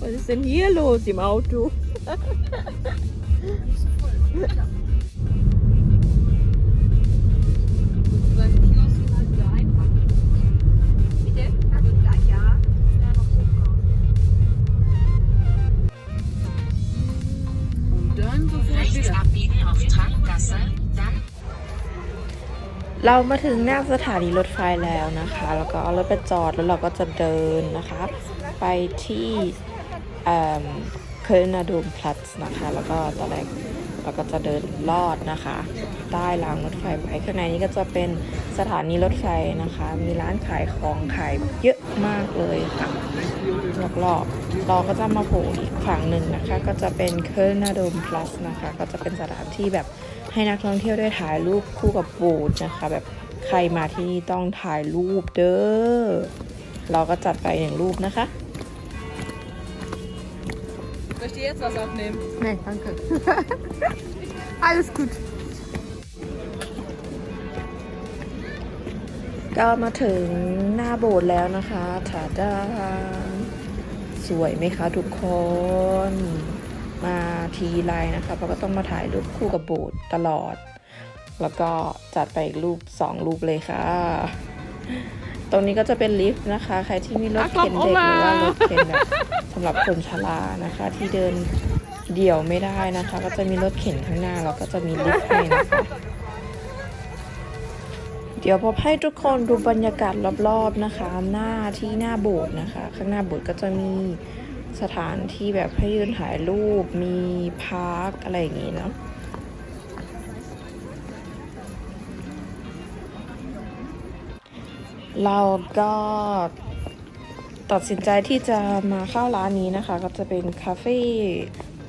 Was ist denn hier los im Auto? เรามาถึงหน้าสถานีรถไฟแล้วนะคะ แล้วก็เอารถไปจอดแล้วเราก็จะเดินนะคะ ไปที่เคอร์นาดูมพลัสนะคะ แล้วก็ตอนแรก เราก็จะเดินลอดนะคะ ใต้รางรถไฟไปข้างในนี้ก็จะเป็นสถานีรถไฟนะคะ มีร้านขายของขายเยอะมากเลยค่ะรอบๆเราก็จะมาโผล่อีกฝั่งหนึ่งนะคะ ก็จะเป็นเคิร์นาดมพลัสนะคะ ก็จะเป็นสถานที่แบบให้นักท่องเที่ยวได้ถ่ายรูปคู่กับโบสนะคะ แบบใครมาที่นี่ต้องถ่ายรูปเด้อเราก็จัดไปหนึ่งรูปนะคะ Soll ich dir jetzt was abnehmen? Nein, danke. Alles gut. ก็มาถึงหน้าโบสถ์แล้วนะคะถาดาสวยไหมคะทุกคน มาทีไรนะคะเราก็ต้องมาถ่ายรูปคู่กับโบสถ์ตลอด แล้วก็จัดไปอีกรูปสองรูปเลยค่ะ ตรงนี้ก็จะเป็นลิฟต์นะคะ ใครที่มีรถเข็นเด็กหรือว่ารถเข็นแบบสำหรับคนชรานะคะ ที่เดินเดี่ยวไม่ได้นะคะ ก็จะมีรถเข็นข้างหน้าแล้วก็จะมีลิฟต์ให้นะคะ เดี๋ยวพอให้ทุกคนดูบรรยากาศรอบๆนะคะ หน้าที่หน้าโบสถ์นะคะ ข้างหน้าโบสถ์ก็จะมีสถานที่แบบให้ยืนถ่ายรูป มีพาร์คอะไรอย่างงี้เนาะ เราก็ตัดสินใจที่จะมาเข้าร้านนี้นะคะ ก็จะเป็นคาเฟ่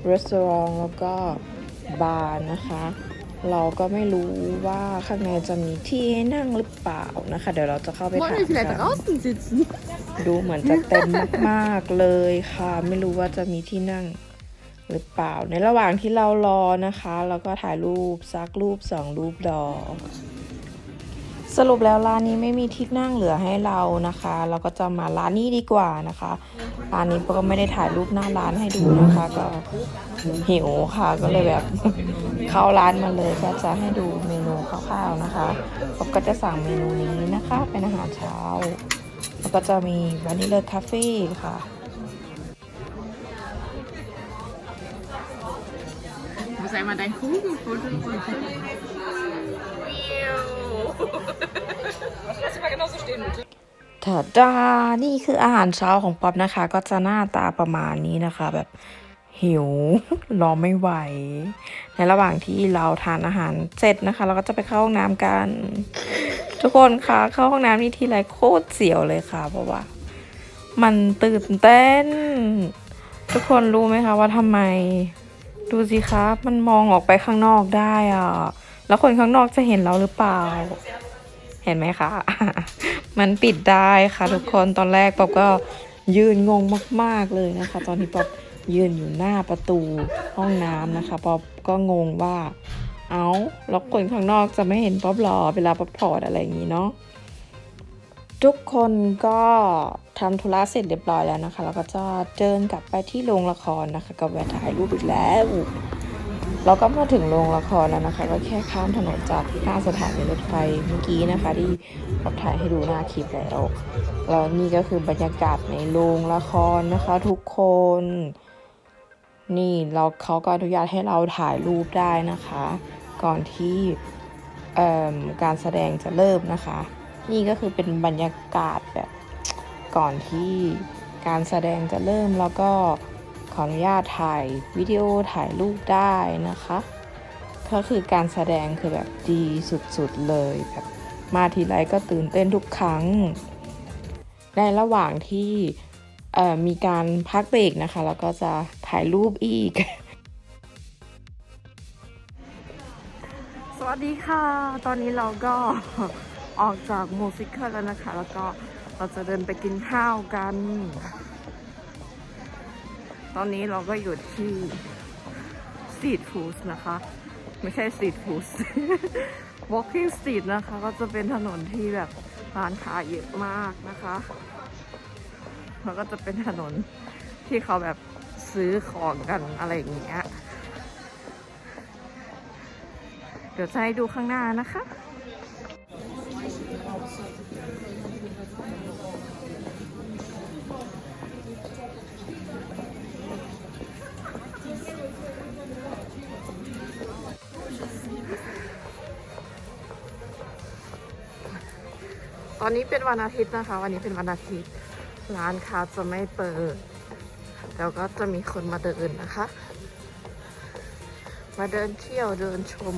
รีสอร์ทแล้วก็บาร์นะคะ เราก็ไม่รู้ว่าข้างในจะมีที่ให้นั่งหรือเปล่านะคะ เดี๋ยวเราจะเข้าไปถาม Wollen wir vielleicht กัน draußen sitzen? ดูเหมือนจะเต็มมากๆเลยค่ะ ไม่รู้ว่าจะมีที่นั่งหรือเปล่า ในระหว่างที่เรารอนะคะ เราก็ถ่ายรูปซักรูปสองรูปดอก สรุปแล้วร้านนี้ไม่มีที่นั่งเหลือให้เรานะคะ เราก็จะมาร้านนี้ดีกว่านะคะร้านนี้ก็ไม่ได้ถ่ายรูปหน้าร้านให้ดูนะคะ ก็หิวค่ะก็เลยแบบ เข้าร้านมาเลยก็จะให้ดูเมนูคร่าวๆนะคะผมก็จะสั่งเมนูนี้นะคะเป็นอาหารเช้า แล้วก็จะมีวานิลลอร์คาเฟ่ค่ะ Muss einmal dein Kugelfoto Lass mal genauso stehen, bitte. ถาดานี่คืออาหารเช้าของป๊อปนะคะ ก็จะหน้าตาประมาณนี้นะคะ แบบหิว รอไม่ไหว ในระหว่างที่เราทานอาหารเสร็จนะคะ เราก็จะไปเข้าห้องน้ำกัน ทุกคนคะเข้าห้องน้ำนี่ทีไรโคตรเสียวเลยค่ะ เพราะว่า มันตื่นเต้น ทุกคนรู้ไหมคะว่าทำไม ดูสิคะมันมองออกไปข้างนอกได้อะ แล้วคนข้างนอกจะเห็นเราหรือเปล่า เห็นไหมคะ มันปิดได้ค่ะทุกคนตอนแรกป๊อปก็ยืนงงมาก ๆเลยนะคะ ตอนที่ป๊อปยืนอยู่หน้าประตูห้องน้ำนะคะป๊อปก็งงว่า เอา้าแล้วคนข้างนอกจะไม่เห็นป๊อปหรอเวลาป๊อปถอดอะไรอย่างนี้เนาะทุกคนก็ทำธุระเสร็จเรียบร้อยแล้วนะคะ แล้วก็จะเดินกลับไปที่โรงละครนะคะ ก็แวะถ่ายรูปอีกแล้ว เราก็มาถึงโรงละครแล้วนะคะ ก็แค่ข้ามถนนจากหน้าสถานีรถไฟเมื่อกี้นะคะ ที่เราถ่ายให้ดูหน้าคลิปแล้วแล้วนี่ก็คือบรรยากาศในโรงละครนะคะ ทุกคน นี่เราเขาก็อนุญาตให้เราถ่ายรูปได้นะคะ ก่อนที่การแสดงจะเริ่มนะคะ นี่ก็คือเป็นบรรยากาศแบบก่อนที่การแสดงจะเริ่มแล้วก็ ขออนุญาตถ่ายวิดีโอถ่ายรูปได้นะคะ ก็คือการแสดงคือแบบดีสุดๆเลยแบบมาทีไรก็ตื่นเต้นทุกครั้ง ในระหว่างที่มีการพักเบรกนะคะ แล้วก็จะถ่ายรูปอีก สวัสดีค่ะ ตอนนี้เราก็ออกจากโมูสิคแล้วนะคะ แล้วก็เราจะเดินไปกินข้าวกัน ตอนนี้เราก็อยู่ที่สตรีทฟู้ดนะคะ ไม่ใช่สตรีทฟู้ด walking street นะคะ ก็จะเป็นถนนที่แบบร้านค้าเยอะมากนะคะ แล้วก็จะเป็นถนนที่เขาแบบซื้อของกันอะไรอย่างเงี้ย เดี๋ยวจะให้ดูข้างหน้านะคะ ตอนนี้เป็นวันอาทิตย์นะคะ วันนี้เป็นวันอาทิตย์ ร้านค้าจะไม่เปิด แล้วก็จะมีคนมาเดินนะคะ มาเดินเที่ยวเดินชม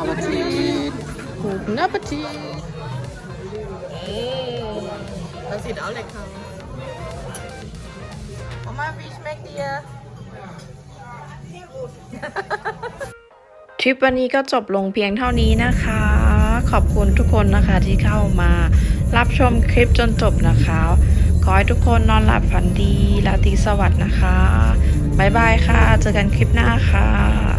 Appetit! Guten Appetit! Das sieht auch lecker aus. Mama, wie schmeckt dir? ทริปวันนี้ก็จบลงเพียงเท่านี้นะคะ ขอบคุณทุกคนนะคะที่เข้ามา รับชมคลิปจนจบนะคะ ขอให้ทุกคนนอนหลับฝันดีราตรีสวัสดิ์นะคะ บ๊ายบายค่ะ เจอกันคลิปหน้าค่ะ